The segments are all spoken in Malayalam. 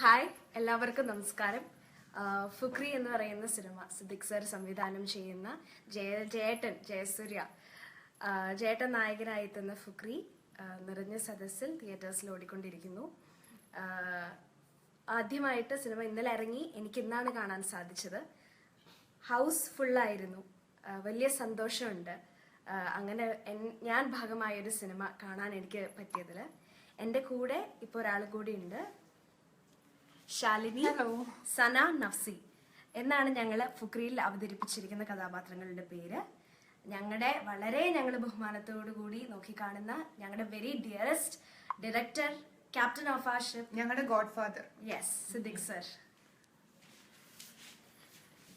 ഹായ് എല്ലാവർക്കും നമസ്കാരം. ഫുക്രി എന്ന് പറയുന്ന സിനിമ സിദ്ദിഖ് സർ സംവിധാനം ചെയ്യുന്ന ജയ ജയേട്ടൻ ജയസൂര്യ. ജേട്ടൻ നായകനായി എത്തുന്ന ഫുക്രി നിറഞ്ഞ സദസ്സിൽ തിയേറ്റേഴ്സിൽ ഓടിക്കൊണ്ടിരിക്കുന്നു. ആദ്യമായിട്ട് സിനിമ ഇന്നലെ ഇറങ്ങി എനിക്ക് ഇന്നാണ് കാണാൻ സാധിച്ചത്. ഹൗസ് ഫുള്ളായിരുന്നു വലിയ സന്തോഷമുണ്ട്. അങ്ങനെ ഞാൻ ഭാഗമായ ഒരു സിനിമ കാണാൻ എനിക്ക് പറ്റിയതിൽ എന്റെ കൂടെ ഇപ്പോൾ ഒരാൾ കൂടി ഉണ്ട്. ശാലിനി ഹലോ സന നഫ്സി എന്നാണ് ഞങ്ങൾ ഫുക്രിയിൽ അവതരിപ്പിച്ചിരിക്കുന്ന കഥാപാത്രങ്ങളുടെ പേര്. ഞങ്ങളുടെ വളരെ ഞങ്ങൾ ബഹുമാനത്തോടു കൂടി നോക്കിക്കാണുന്ന ഞങ്ങളുടെ very dearest director captain of a ship ഞങ്ങളുടെ godfather yes Siddique sir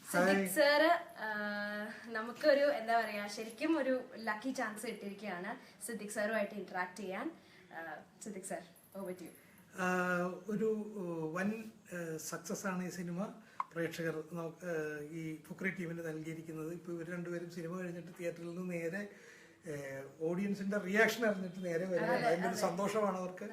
Siddique sir നമുക്കൊരു എന്താ പറയാ ശരിക്കും ഒരു ലക്കി ചാൻസ് കിട്ടിയിരിക്കുകയാണ് സിദ്ദിഖ് സാറുമായിട്ട് ഇന്ററാക്ട് ചെയ്യാൻ. Siddique sir over you ah ഒരു വൻ സക്സസ് ആണ് ഈ സിനിമ പ്രേക്ഷകർ ഈ ഫുക്രി ടീമിന് നൽകിയിരിക്കുന്നത്. ഇപ്പോൾ ഇവർ രണ്ടുപേരും സിനിമ കഴിഞ്ഞിട്ട് തിയേറ്ററിൽ നിന്ന് നേരെ ഓഡിയൻസിന്റെ റിയാക്ഷൻ അറിഞ്ഞിട്ട് നേരെ വരികയാണ് അതിന്റെ ഒരു സന്തോഷമാണ് അവർക്ക്.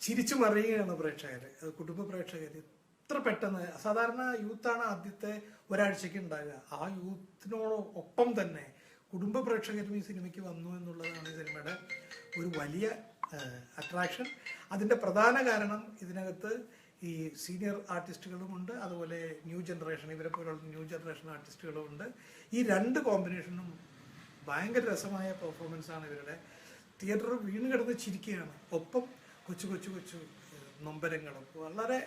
ചിരിച്ചു മറിയുകയാണ് പ്രേക്ഷകർ കുടുംബ പ്രേക്ഷകർ ഇത്ര പെട്ടെന്ന് സാധാരണ യൂത്താണ് ആദ്യത്തെ ഒരാഴ്ചയ്ക്ക് ഉണ്ടാകുക ആ യൂത്തിനോട് ഒപ്പം തന്നെ കുടുംബ പ്രേക്ഷകരും ഈ സിനിമയ്ക്ക് വന്നു എന്നുള്ളതാണ് ഈ സിനിമയുടെ ഒരു വലിയ അട്രാക്ഷൻ അതിന്റെ പ്രധാന കാരണം ഇതിനകത്ത് ഈ സീനിയർ ആർട്ടിസ്റ്റുകളുമുണ്ട് അതുപോലെ ന്യൂ ജനറേഷൻ ഇവരെ പോലുള്ള ന്യൂ ജനറേഷൻ ആർട്ടിസ്റ്റുകളുമുണ്ട് ഈ രണ്ട് കോമ്പിനേഷനും ഭയങ്കര രസമായ പെർഫോമൻസ് ആണ് ഇവരുടെ. തിയേറ്റർ വീണ് കിടന്ന് ചിരിക്കുകയാണ്. ഒപ്പം കൊച്ചു കൊച്ചു കൊച്ചു നൊമ്പരങ്ങളും. വളരെ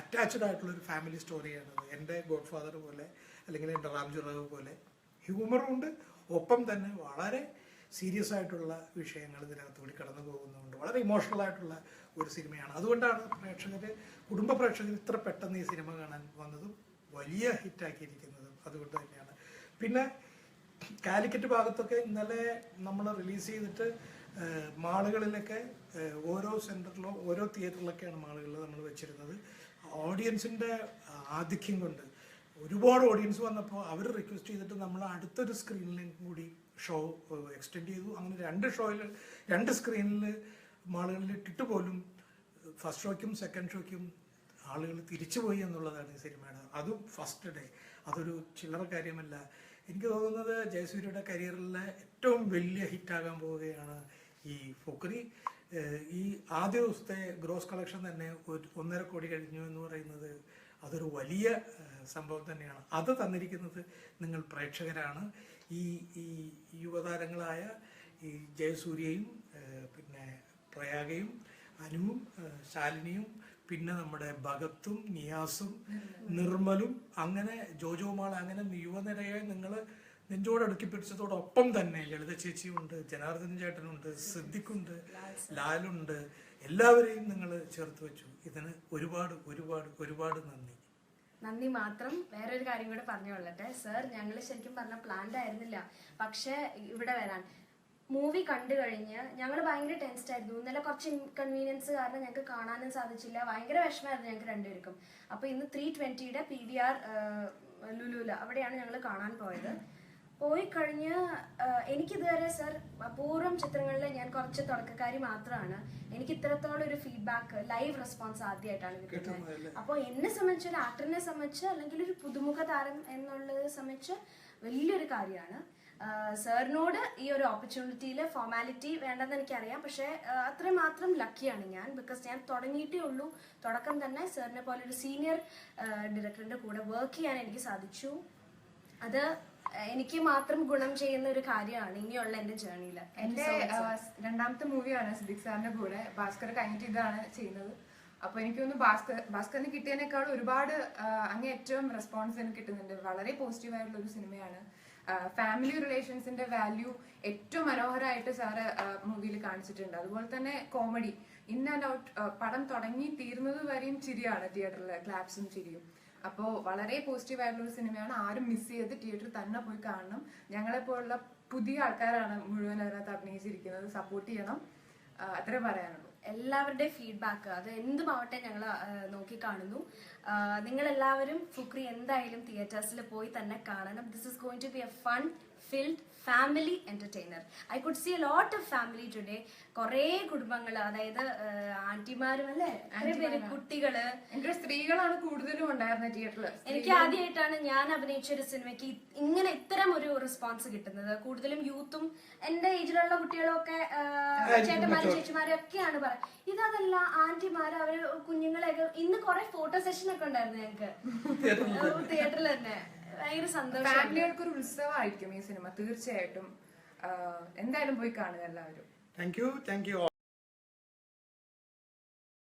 അറ്റാച്ച്ഡ് ആയിട്ടുള്ള ഒരു ഫാമിലി സ്റ്റോറിയാണ് എന്റെ ഗോഡ് ഫാദർ പോലെ അല്ലെങ്കിൽ എന്റെ റാംജുറാവ് പോലെ ഹ്യൂമറും ഉണ്ട്. ഒപ്പം തന്നെ വളരെ സീരിയസ് ആയിട്ടുള്ള വിഷയങ്ങൾ ഇതിനകത്ത് കൂടി കടന്നു പോകുന്നുണ്ട്. വളരെ ഇമോഷണൽ ആയിട്ടുള്ള ഒരു സിനിമയാണ്. അതുകൊണ്ടാണ് പ്രേക്ഷകർ കുടുംബ പ്രേക്ഷകർ ഇത്ര പെട്ടെന്ന് ഈ സിനിമ കാണാൻ വന്നതും വലിയ ഹിറ്റാക്കിയിരിക്കുന്നതും അതുകൊണ്ട് തന്നെയാണ്. പിന്നെ കാലിക്കറ്റ് ഭാഗത്തൊക്കെ ഇന്നലെ നമ്മൾ റിലീസ് ചെയ്തിട്ട് മാളുകളിലൊക്കെ ഓരോ സെന്ററിലും ഓരോ തിയേറ്ററിലൊക്കെയാണ് മാളുകളിൽ നമ്മൾ വെച്ചിരുന്നത്. ഓഡിയൻസിന്റെ ആധിക്യം കൊണ്ട് ഒരുപാട് ഓഡിയൻസ് വന്നപ്പോൾ അവർ റിക്വസ്റ്റ് ചെയ്തിട്ട് നമ്മൾ അടുത്തൊരു സ്ക്രീനിലും കൂടി ഷോ എക്സ്റ്റെൻഡ് ചെയ്തു. അങ്ങനെ രണ്ട് ഷോയിൽ രണ്ട് സ്ക്രീനിൽ മാളുകളിൽ ഇട്ടിട്ട് പോലും ഫസ്റ്റ് ഷോയ്ക്കും സെക്കൻഡ് ഷോയ്ക്കും ആളുകൾ തിരിച്ചുപോയി എന്നുള്ളതാണ് ഈ സിനിമയുടെ അതും ഫസ്റ്റ് ഡേ അതൊരു ചില്ലറ കാര്യമല്ല. എനിക്ക് തോന്നുന്നത് ജയസൂര്യയുടെ കരിയറിലെ ഏറ്റവും വലിയ ഹിറ്റാകാൻ പോവുകയാണ് ഈ ഫുക്രി ഈ ആദ്യ ദിവസത്തെ ഗ്രോസ് കളക്ഷൻ തന്നെ ഒരു ഒന്നര കോടി കഴിഞ്ഞു എന്ന് പറയുന്നത് അതൊരു വലിയ സംഭവം തന്നെയാണ്. അത് തന്നിരിക്കുന്നത് നിങ്ങൾ പ്രേക്ഷകരാണ്. ഈ ഈ യുവതാരങ്ങളായ ഈ ജയസൂര്യയും പിന്നെ പ്രയാഗയും അനുവും ശാലിനിയും പിന്നെ നമ്മുടെ ഭഗത്തും നിയാസും നിർമ്മലും അങ്ങനെ ജോജോമാൾ അങ്ങനെ യുവനിരയെ നിങ്ങൾ നെഞ്ചോട് അടുക്കി പിടിച്ചതോടൊപ്പം തന്നെ ലളിത ചേച്ചിയുണ്ട് ജനാർദ്ദൻ ചേട്ടനുണ്ട് സിദ്ദിഖുണ്ട് ലാലുണ്ട് എല്ലാവരെയും നിങ്ങൾ ചേർത്ത് വെച്ചു. ഇതിന് ഒരുപാട് ഒരുപാട് ഒരുപാട് നന്ദി. നന്ദി മാത്രം വേറൊരു കാര്യം കൂടെ പറഞ്ഞു കൊള്ളട്ടെ സർ ഞങ്ങൾ ശരിക്കും പറഞ്ഞ പ്ലാൻഡ് ആയിരുന്നില്ല. പക്ഷെ ഇവിടെ വരാൻ. മൂവി കണ്ടു കഴിഞ്ഞ് ഞങ്ങൾ ഭയങ്കര ടെൻസ്ഡ് ആയിരുന്നു. ഇന്നലെ കുറച്ച് ഇൻകൺവീനിയൻസ് കാരണം ഞങ്ങൾക്ക് കാണാനും സാധിച്ചില്ല. ഭയങ്കര വിഷമമായിരുന്നു ഞങ്ങൾക്ക് രണ്ടുപേർക്കും. അപ്പൊ ഇന്ന് ത്രീ ട്വന്റിയുടെ പി വി ആർ ലുലുല അവിടെയാണ് ഞങ്ങൾ കാണാൻ പോയത്. പോയി കഴിഞ്ഞ് എനിക്കിതുവരെ സർ അപൂർവം ചിത്രങ്ങളിൽ ഞാൻ കുറച്ച് തുടക്കക്കാരി മാത്രമാണ്. എനിക്ക് ഇത്രത്തോളം ഒരു ഫീഡ്ബാക്ക് ലൈവ് റെസ്പോൺസ് ആദ്യമായിട്ടാണ് കിട്ടുന്നത്. അപ്പോൾ എന്നെ സംബന്ധിച്ച് ഒരു ആക്ടറിനെ സംബന്ധിച്ച് അല്ലെങ്കിൽ ഒരു പുതുമുഖ താരം എന്നുള്ളത് സംബന്ധിച്ച് വലിയൊരു കാര്യമാണ്. സാറിനോട് ഈ ഒരു ഓപ്പർച്യൂണിറ്റിയിൽ ഫോർമാലിറ്റി വേണ്ടെന്ന് എനിക്കറിയാം. പക്ഷേ അത്രയും മാത്രം ലക്കിയാണ് ഞാൻ. ബിക്കോസ് ഞാൻ തുടങ്ങിയിട്ടേ ഉള്ളൂ. തുടക്കം തന്നെ സാറിനെ പോലെ ഒരു സീനിയർ ഡയറക്ടറിന്റെ കൂടെ വർക്ക് ചെയ്യാൻ എനിക്ക് സാധിച്ചു. അത് എനിക്ക് മാത്രം ഗുണം ചെയ്യുന്ന ഒരു കാര്യമാണ് ഇനിയുള്ള എന്റെ ജേർണിയിൽ എന്റെ രണ്ടാമത്തെ മൂവിയാണ് സിദ്ദിഖ് സാറിന്റെ കൂടെ. ഭാസ്കർ കഴിഞ്ഞിട്ട് ഇതാണ് ചെയ്യുന്നത്. അപ്പൊ എനിക്ക് തോന്നുന്നു ഭാസ്കർ ഭാസ്കറിന് കിട്ടിയതിനേക്കാൾ ഒരുപാട് അങ്ങ് ഏറ്റവും റെസ്പോൺസ് എനിക്ക് കിട്ടുന്നുണ്ട്. വളരെ പോസിറ്റീവ് ആയിട്ടുള്ള ഒരു സിനിമയാണ്. ഫാമിലി റിലേഷൻസിന്റെ വാല്യൂ ഏറ്റവും മനോഹരമായിട്ട് സാറ് മൂവിയിൽ കാണിച്ചിട്ടുണ്ട്. അതുപോലെ തന്നെ കോമഡി ഇൻ ആൻഡ് ഔട്ട് പടം തുടങ്ങി തീർന്നത് വരെയും ചിരിയാണ് തിയേറ്ററിൽ ക്ലാപ്സും ചിരിയും. അപ്പോൾ വളരെ പോസിറ്റീവ് ആയിട്ടുള്ള ഒരു സിനിമയാണ്. ആരും മിസ് ചെയ്ത് തിയേറ്ററിൽ തന്നെ പോയി കാണണം. ഞങ്ങളെപ്പോലുള്ള പുതിയ ആൾക്കാരാണ് മുഴുവൻ അതിനകത്ത് അഭിനയിച്ചിരിക്കുന്നത്. സപ്പോർട്ട് ചെയ്യണം. അത്രേ പറയാനുള്ളൂ. എല്ലാവരുടെയും ഫീഡ്ബാക്ക് അത് എന്തുമാവട്ടെ ഞങ്ങൾ നോക്കിക്കാണുന്നു നിങ്ങൾ എല്ലാവരും ഫുക്രി എന്തായാലും തിയേറ്റേഴ്സിൽ പോയി തന്നെ കാണണം. This is going to be a fun filled family entertainer I could see a lot of family today കുറേ കുടുംബങ്ങൾ അതായത് ആന്റിമാരും അല്ലേ? പേര് കുട്ടികൾ. എനിക്ക് സ്ത്രീകളാണ് കൂടുതലും ഉണ്ടായിരുന്നത് തിയേറ്ററിൽ എനിക്ക് ആദ്യമായിട്ടാണ് ഞാൻ അഭിനയിച്ച ഒരു സിനിമയ്ക്ക് ഇങ്ങനെ ഇത്തരം ഒരു റെസ്പോൺസ് കിട്ടുന്നത്. കൂടുതലും യൂത്തും എന്റെ ഏജിലുള്ള കുട്ടികളും ഒക്കെ ചേട്ടന്മാരും ചേച്ചിമാരും ഒക്കെയാണ് പറയുന്നത്. ഇതല്ല ആന്റിമാര് അവർ കുഞ്ഞുങ്ങളെയൊക്കെ ഇന്ന് കുറെ ഫോട്ടോ സെഷൻ ഒക്കെ ഉണ്ടായിരുന്നു ഞങ്ങക്ക്. തിയേറ്ററിൽ. തന്നെ. ഭയങ്കര സന്തോഷം. ഫാമിലികൾക്ക് ഒരു ഉത്സവമായിരിക്കും ഈ സിനിമ തീർച്ചയായിട്ടും. എന്തായാലും പോയി കാണുക എല്ലാവരും. Thank you thank you